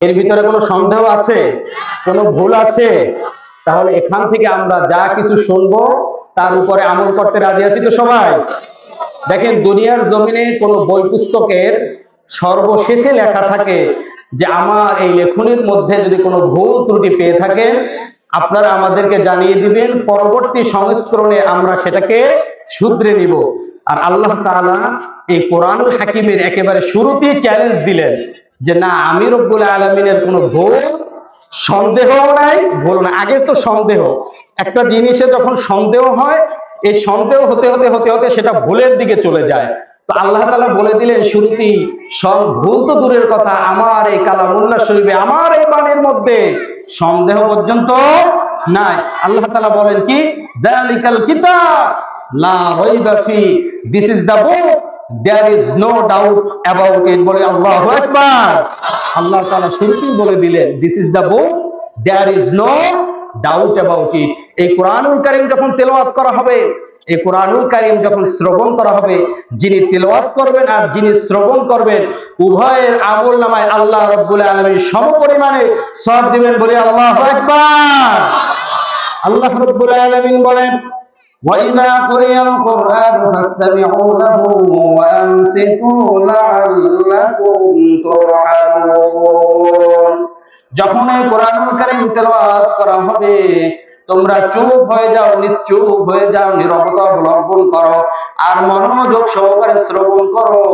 এর ভিতরে কোনো সন্দেহ আছে? কোনো ভুল আছে? তাহলে এখান থেকে আমরা যা কিছু শুনব, তার উপরে আমল করতে রাজি আছি তো সবাই? দেখেন, দুনিয়ার জমিনে কোনো বই পুস্তকের সর্বশেষে লেখা থাকে যে, আমার এই লেখনির মধ্যে যদি কোনো ভুল ত্রুটি পেয়ে থাকেন আপনারা আমাদেরকে জানিয়ে দিবেন, পরবর্তী সংস্করণে আমরা সেটাকে শুধরে নিব। আর আল্লাহ তাআলা এই কোরআনুল হাকিমের একেবারে শুরুতেই চ্যালেঞ্জ দিলেন। যে না, আমি রব্বুল আলমিনের কোনো ভুল সন্দেহ নাই ভুল না আগে তো সন্দেহ। একটা জিনিসে যখন সন্দেহ হয়, এই সন্দেহ হতে হতে হতে হতে সেটা ভুলের দিকে চলে যায়। তো আল্লাহ তালা বলে দিলেন শুরুতেই, সব ভুল তো দূরের কথা, আমার এই কালামুল্লাহ শরীফে, আমার এই বাণীর মধ্যে সন্দেহ পর্যন্ত নাই। আল্লাহ তালা বলেন কি? This is the book. There is no doubt about it বলে আল্লাহু আকবার। আল্লাহ তাআলা শুরুতেই বলে দিলেন this is the book there is no doubt about it এই কোরআনুল কারীম যখন তেলাওয়াত করা হবে, এই কোরআনুল কারীম যখন শ্রবণ করা হবে, যিনি তেলাওয়াত করবেন আর যিনি শ্রবণ করবেন, উভয়ের আমল নামায় আল্লাহ রব্বুল আলামিন সমপরিমাণে সব দিবেন বলে আল্লাহু আকবার। আল্লাহ রব্বুল আলামিন বলেন وإذا قرئ القرآن فاستمعوا له وأنصتوا لعلكم ترحمون যখন এই কোরআনুল কারীম তেলাওয়াত করা হবে তোমরা চুপ হয়ে যাও নিশ্চুপ হয়ে যাও নীরবতা অবলম্বন করো আর মনোযোগ সহকারে শ্রবণ করো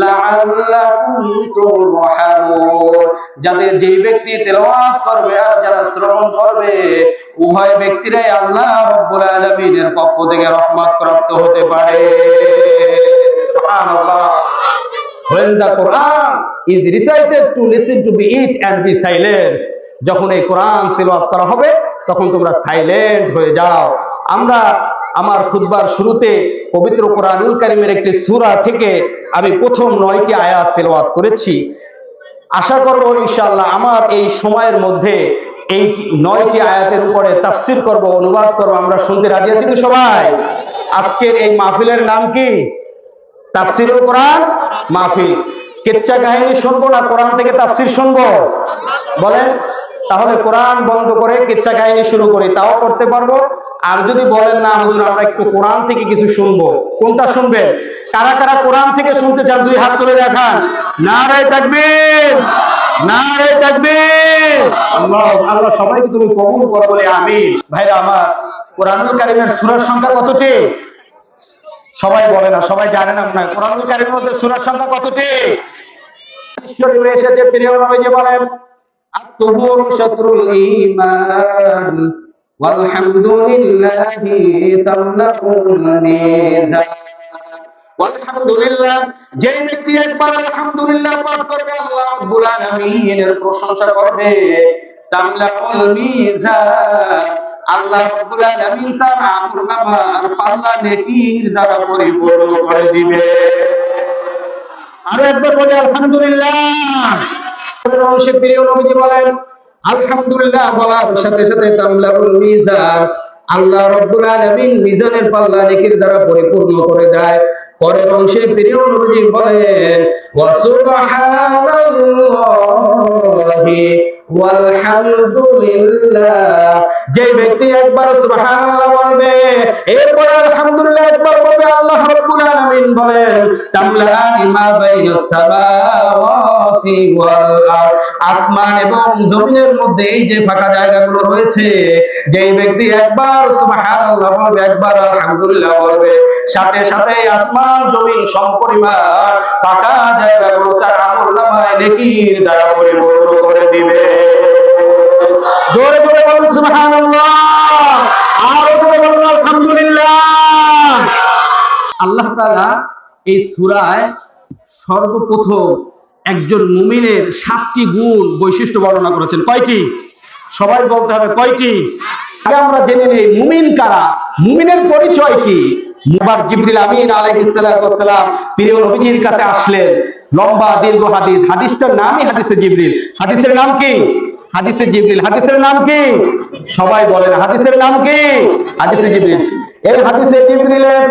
লাআল্লাকুম তুরহামুন যাতে যে ব্যক্তি তেলাওয়াত করবে আর যারা শ্রবণ করবে, উভয় ব্যক্তিরাই আল্লাহ রব্বুল আলামিনের পক্ষ থেকে রহমত প্রাপ্ত হতে পারে। সুবহানাল্লাহ। When the Quran is recited to listen to be it and be silent, যখন এই কোরআন তেলাওয়াত করা হবে, তখন তোমরা সাইলেন্ট হয়ে যাও। আমরা আমার খুতবার শুরুতে পবিত্র কোরআনুল কারিমের একটি সূরা থেকে আমি প্রথম নয়টি আয়াত তেলাওয়াত করেছি। আশা করব ইনশাআল্লাহ আমার এই সময়ের মধ্যে এই নয়টি আয়াতের উপরে তাফসির করব, অনুবাদ করব, আমরা শুনতে রাজি আছি তো সবাই? আজকের এই মাহফিলের নাম কি? তাফসিরুল কোরআন মাহফিল। কেচ্চা কাহিনী শুনব না কোরআন থেকে তাফসির শুনব? বলেন, তাহলে কোরআন বন্ধ করে কেচ্চা কাহিনী শুরু করি, তাও করতে পারব? আর যদি বলেন না, হুজুর, আমরা একটু কোরআন থেকে কিছু শুনব। কোনটা শুনবেন? কারা কারা কোরআন থেকে শুনতে চান, দুই হাত তুলে দেখান। না রে তাকবীর! না রে তাকবীর! আল্লাহ আল্লাহ সবাইকে তুমি কবুল করো বলে আমি ভাইরা, আমার কোরআনুল কারিমের সূরার সংখ্যা কতটি? সবাই বলে না, সবাই জানে না হয়। কোরআনুল কারিমের মধ্যে সূরার সংখ্যা কতটি? শরীফে এসেছে, প্রিয় নবীজি বলেন আত্মহুর শত্রুল ঈমান। ওয়ালহামদুলিল্লাহি তামলাকুল মিজান। আলহামদুলিল্লাহ যে ব্যক্তি একবার আলহামদুলিল্লাহ পাঠ করবে, আল্লাহ রাব্বুল আলামিনের প্রশংসা করবে। তামলাকুল মিজান, আল্লাহ রাব্বুল আলামিন তার আমলনামার পাল্লা নেকির দ্বারা পরিপূর্ণ করে দিবে। আরও একবার বলে, আলহামদুলিল্লাহ। প্রিয় নবীজি বলেন আলহামদুলিল্লাহ বলার সাথে সাথে তামলাউল মিজান আল্লাহ রব্বুল আলামিন মিজানের পাল্লা নেকির দ্বারা পরিপূর্ণ করে দেয়। পরের অংশে প্রিয় নবীজি বলেন, ওয়া সুবহানাল্লাহি ওয়ালহামদুলিল্লাহ যে ব্যক্তি একবার সুবহানাল্লাহ বলবে, এরপর আলহামদুলিল্লাহ একবার বলবে, আল্লাহ রাব্বুল আলামিন বলেন তামলানি মা বাইনাস সামাওয়াতি ওয়াল আরদ। আসমান এবং জমিনের মধ্যে এই যে ফাঁকা জায়গাগুলো রয়েছে যে ব্যক্তি একবার সুবহানাল্লাহ বলবে, একবার আলহামদুলিল্লাহ বলবে, সাথে সাথে আসমান, জমিন সমপরিমাণ ফাঁকা জায়গাগুলো তার আমল নামায় নেকির দ্বারা পরিপূর্ণ করে দিবে। জোরে জোরে বলুন, সুবহানাল্লাহ। আরও জোরে বলুন, আলহামদুলিল্লাহ। আল্লাহ তাআলা এই সূরায় সর্বপ্রথম একজন মুমিনের সাতটি গুণ বৈশিষ্ট্য বর্ণনা করেছেন। কয়টি? সবাই বলতে হবে কয়টি? আগে আমরা জেনে নেই, মুমিন কারা? মুমিনের পরিচয় কি? মুবার জিবরিল আমিন আলাইহিস প্রিয় নবীজির কাছে আসলেন। লম্বা, দীর্ঘ হাদিস। হাদিসটার নামই হাদিসে জিবরিল। হাদিসের নাম কি? হাদিসে জিবরিল। হাদিসের নাম কি? সবাই বলেন, হাদিসের নাম কি? হাদিসে জিবরিল। এই হাদিসে জিবরিলের,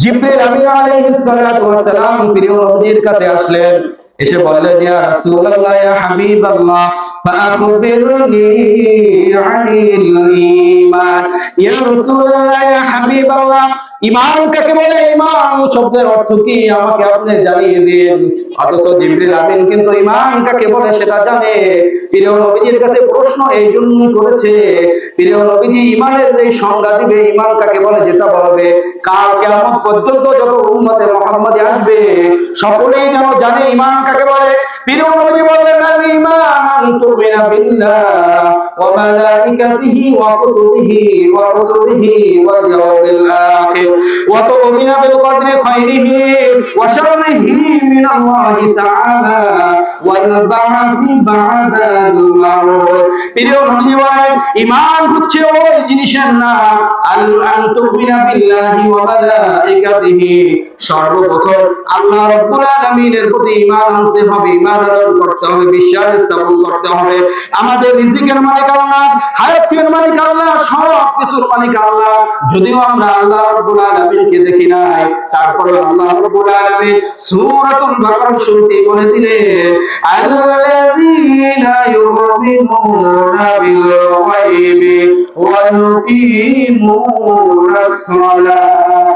জিবরিল আমিন আলাইহিস সালাতু ওয়াসসালাম প্রিয় নবীজির কাছে আসলেন। এসে বললেন, ইয়া রাসূলুল্লাহ, ইয়া হাবিবাল্লাহ, ফাআখবিরনি আনিল ঈমান। ইয়া রাসূলুল্লাহ, ইয়া হাবিবাল্লাহ ইমান ইমান ইমান ইমান যেটা বলবে? কাল কিয়ামত পর্যন্ত যত উম্মতে মুহাম্মাদি আসবে, সকলেই যেন জানে ইমান কাকে বলে। ঈমান তুমিনা বিল্লাহ ওয়া ওয়া তুমিনা বিল কদরি খাইরিহি। শাররিহি মিনাল্লাহি তাআলা ওয়াল বা'দি বা'দাল মাউত প্রিয় নবীজি বলেন হচ্ছে ওই জিনিসের নাম আল আন তুমিনা বিল্লাহি ওয়া সর্বপ্রথম আল্লাহ রাব্বুল আলামিনের প্রতি ঈমান আনতে হবে, ঈমান আনয়ন করতে হবে, বিশ্বাস স্থাপন করতে হবে। আমাদের রিজিকের মালিক আল্লাহ, হায়াতের মালিক আল্লাহ, সব কিছুর মালিক আল্লাহ। যদিও আমরা আল্লাহ রাব্বুল আলামিনকে দেখি নাই তারপরে আল্লাহ রাব্বুল আলামিন সূরাতুল বাকারা শুরুতে বলে দিলেন আল্লাযীনা ইউমিনুনা বিল গায়বি ওয়া ইউকিমুনাস সালাহ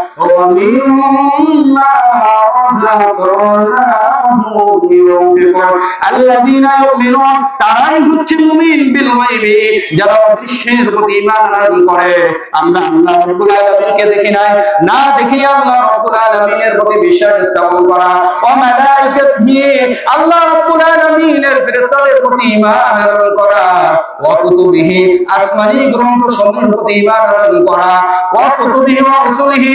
মিম্মা রাযাকনাহুম ইউনফিকুন আল্লাযীনা ইউমিনুন, তারাই হচ্ছে মুমিন বিল গায়বি, যারা অদৃশ্যের প্রতি ঈমান আনয়ন করে। আমরা আল্লাহ রাব্বুল আলামিনকে দেখি নাই, না দেখি আল্লাহ রাব্বুল আলামিনের প্রতি বিশ্বাস স্থাপন করা। ও মালাইকাতিহি, আল্লাহ রাব্বুল আলামিনের ফেরেশতাদের প্রতি ঈমান আনয়ন করা। ওয়া কুতুবিহি, আসমানি গ্রন্থ সমূহের প্রতি ঈমান আনয়ন করা। ওয়া কুতুবিহি ওয়া রাসূলিহি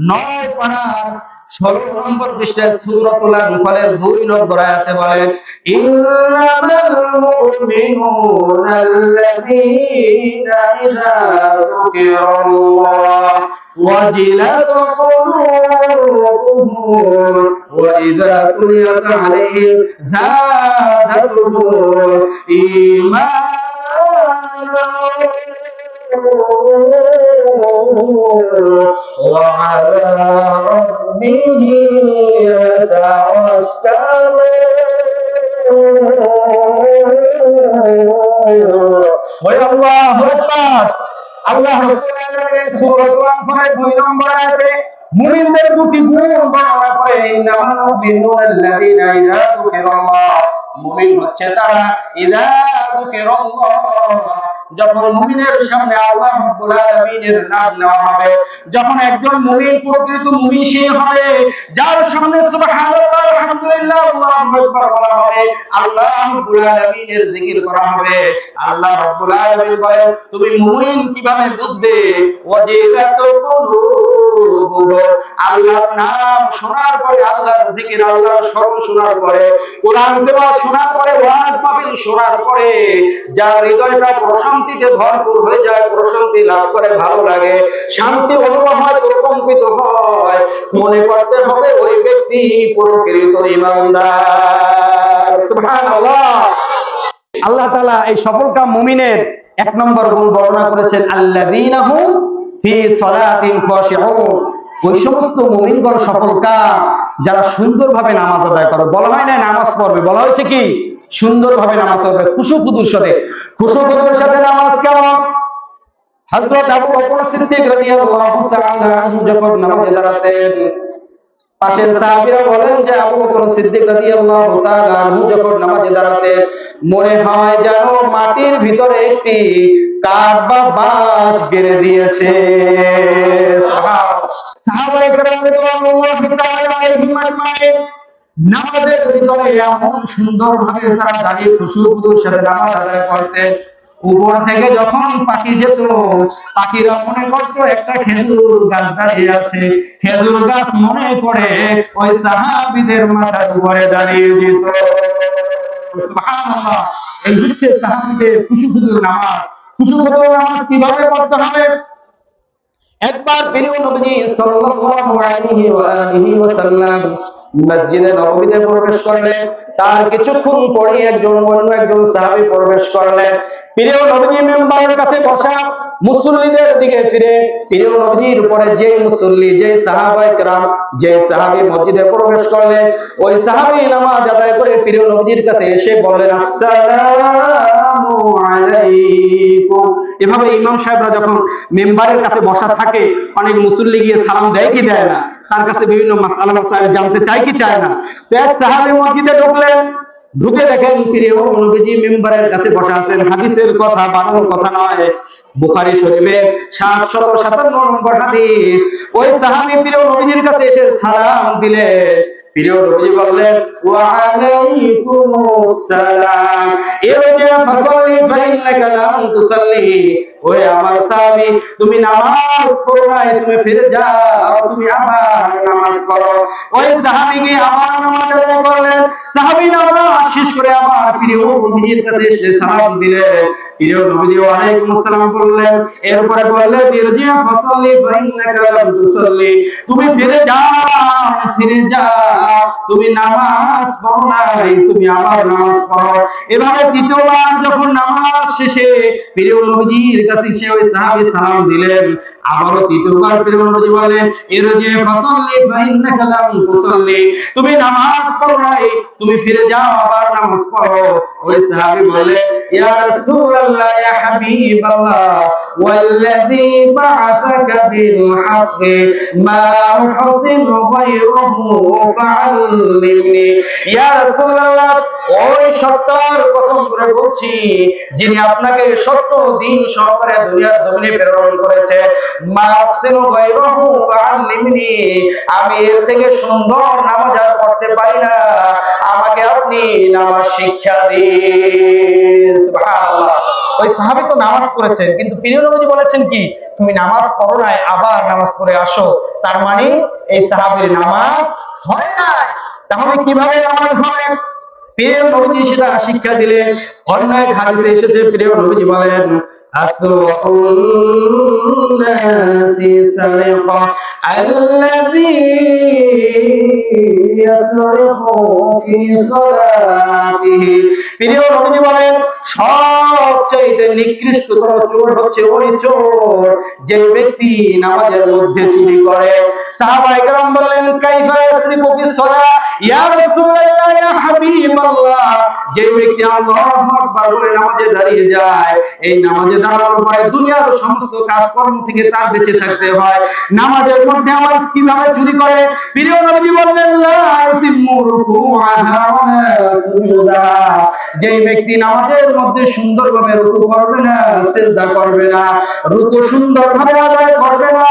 নয় পারার ষোলো নম্বর পৃষ্ঠায় সূরাতুল আনফালের দুই নম্বর আয়াতে বলেন ইন্নামাল মুমিনুনা আল্লাযীনা ইযা যুকিরাল্লাহ وجلت قلوبهم وإذا تليت عليهم زادتهم إيمانا وعلى ربهم يتوكلون ويا الله أكبر আল্লাহ রাব্বুল আলামিন সূরাতুল আনফালের দুই নম্বর আয়াতে মুমিনদের দুটি গুণ বর্ণনা করে ইন্নামাল মুমিনুনা আল্লাযীনা ইযা যুকিরাল্লাহ মুমিন হচ্ছে তারা ইযা যুকিরাল্লাহ যখন মুমিনের সামনে আল্লাহ রাব্বুল আলামিনের নাম নেওয়া হবে, যখন একজন মুমিন, প্রকৃত মুমিন হবে, যার সামনে সুবহানাল্লাহ, আলহামদুলিল্লাহ, আল্লাহু আকবার বলা হবে, আল্লাহ রাব্বুল আলামিনের জিকির করা হবে। আল্লাহ রাব্বুল আলামিন তুমি মুমিন কীভাবে বুঝবে? আল্লাহর নাম শোনার পরে আল্লাহর জিকির, আল্লাহর স্মরণ শোনার পরে, কোরআন শোনার পরে, ওয়াজ শোনার পরে, যার হৃদয়টা প্রশান্তিতে ভরপুর হয়ে যায় প্রশান্তি লাভ করে, ভালো লাগে। শান্তি অনুভব হয় প্রকম্পিত হয়। মনে করতে হবে ওই ব্যক্তি প্রকৃত আল্লাহ তাআলা এই সফলকাম মুমিনের এক নম্বর গুণ বর্ণনা করেছেন সালাতিন খাশিউন। ওই সমস্ত মুমিনগণ সফলকাম যারা সুন্দরভাবে নামাজ আদায় করে। বলা হয় না নামাজ পড়বে, বলা হয়েছে কি? সুন্দরভাবে নামাজ পড়বে, খুশুখুদুর সাথে খুশুখুদুর সাথে নামাজ কেমন? হযরত আবু বকর সিদ্দিক রাদিয়াল্লাহু তাআলা আনহু যখন নামাজে দাঁড়াতেন, পাশের সাহাবীরা বলেন যে আবু বকর সিদ্দিক রাদিয়াল্লাহু তাআলা আনহু যখন নামাজে দাঁড়াতেন, মনে হয় যেন মাটির ভিতরে একটি কাঠ বা বাঁশ গেড়ে দিয়েছে। সাহাবায়ে কেরাম রাদিয়াল্লাহু তাআলা আলাইহিম নামাজের ভিতরে এমন সুন্দর ভাবে তারা দাঁড়িয়ে খুশুর সাথে নামাজ আদায় করতেন উপর থেকে যখন পাখি যেত, পাখিরা মনে করতো, একটা খেজুর গাছ দাঁড়িয়ে আছে। খেজুর গাছ মনে করে ওই সাহাবিদের মাথার উপরে দাঁড়িয়ে যেত। এই হচ্ছে সাহাবিদের খুশু খুদুর নামাজ। খুশু খুদুর নামাজ কীভাবে পড়তে হবে? একবার প্রিয় নবীজি সাল্লাল্লাহু আলাইহি ওয়া আলিহি ওয়াসাল্লাম মসজিদে নববীতে প্রবেশ করলেন। তার কিছুক্ষণ পরে একজন অন্য একজন সাহাবী প্রবেশ করলেন। প্রিয় নবীজি মেম্বারের কাছে বসা মুসল্লিদের দিকে ফিরে প্রিয় নবীজির উপরে যে মুসল্লি যে সাহাবায়ে কেরাম যে সাহাবী মসজিদে প্রবেশ করলেন, ওই সাহাবী নামাজ আদায় করে প্রিয় নবীজির কাছে এসে বললেন, আসসালামু আলাইকুম। এভাবে ইমাম সাহেবরা যখন মেম্বারের কাছে বসা থাকে, অনেক মুসল্লি গিয়ে সালাম দেয় কি দেয় না? তার কাছে বিভিন্ন মাসালা সাহেব জানতে চায় কি চায় না। তো সাহাবী মসজিদে ঢুকলেন, ঢুকে দেখেন প্রিয় নবীজি মেম্বারের কাছে বসে আছেন। হাদিসের কথা, বানানোর কথা নয়। বুখারী শরীফের সাতশত সাতান্ন নম্বর হাদিস। ওই সাহাবি প্রিয় নবীজির কাছে এসে সালাম দিলেন। প্রিয় নবীজি বললেন ওয়া আলাইকুমুস সালাম ইরজি ফাসাল্লি ফাইন্নাকা লাম তুসাল্লি। ওই আমার সাহাবী, তুমি নামাজ পড়ো নাই, তুমি ফিরে যাও, তুমি আবার নামাজ শেষ করে আবার প্রিয় কাছে এসে সালাম দিলেন। তুমি ফিরে যাও ফিরে যাও। তুমি নামাজ পড়ো নাই, তুমি আবার নামাজ পড়ো। এভাবে দ্বিতীয়বার যখন নামাজ শেষে, প্রিয় নবীজির কাছে ওই সালাম দিলেন আবারও তৃতীয়বার প্রিয় নবীজি বললেন, ইরজি ফাসাল্লি, ফাইন্নাকা লাম তুসাল্লি। তুমি নামাজ পড়ো নাই, তুমি ফিরে যাও, আবার নামাজ পড়ো। ওই সাহাবী বললেন, ইয়া রাসূলুল্লাহ, ইয়া হাবিবাল্লাহ। ওয়াল্লাযী বা'আতাকা বিল হাক্কি মা উহসিনু গায়রুহু ফাআল্লিমনি ইয়া রাসূলুল্লাহ, ওই সত্তার কসম করে বলছি, যিনি আপনাকে সত্য দিন সহকারে দুনিয়ার জমিনে প্রেরণ করেছে আমি এর থেকে সুন্দর নামাজ আর পড়তে পারি না, আমাকে আপনি নামাজ শিক্ষা দিন। ওই সাহাবী তো নামাজ পড়েছেন কিন্তু প্রিয় নবীজি বলেছেন কি, তুমি নামাজ পড়ো নাই, আবার নামাজ পড়ে আসো। তার মানে এই সাহাবীর নামাজ হয় না তাহলে কীভাবে নামাজ হবে প্রিয় নবীজি সেটা শিক্ষা দিলেন। অন্য এক হাদিসে এসেছে, প্রিয় নবীজি বলেন প্রিয় নবীজি বলেন সবচাইতে নিকৃষ্টতর চোর হচ্ছে ওই চোর যে ব্যক্তি নামাজের মধ্যে চুরি করে। সাহাবায়ে বললেন, কাইফা ইয়া রাসূলুল্লাহ, ইয়া হাবিবাল্লাহ। যে ব্যক্তি আকবার বলে নামাজে দাঁড়িয়ে যায়, এই নামাজে দাঁড়ানোর পরে দুনিয়ার সমস্ত কাজকর্ম থেকে তার বেঁচে থাকতে হয়। নামাজের মধ্যে আমার কীভাবে চুরি করে? প্রিয় বললেন, লা যেই ব্যক্তি নামাজের মধ্যে সুন্দরভাবে রুকু করবে না, সেজদা করবে না, রুকু সুন্দরভাবে আদায় করবে না,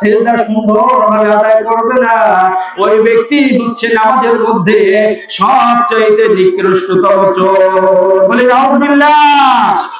সেজদা সুন্দরভাবে আদায় করবে না, ওই ব্যক্তি হচ্ছে নামাজের মধ্যে সবচাইতে নিকৃষ্টতম চোর। বলে, নাউজুবিল্লাহ!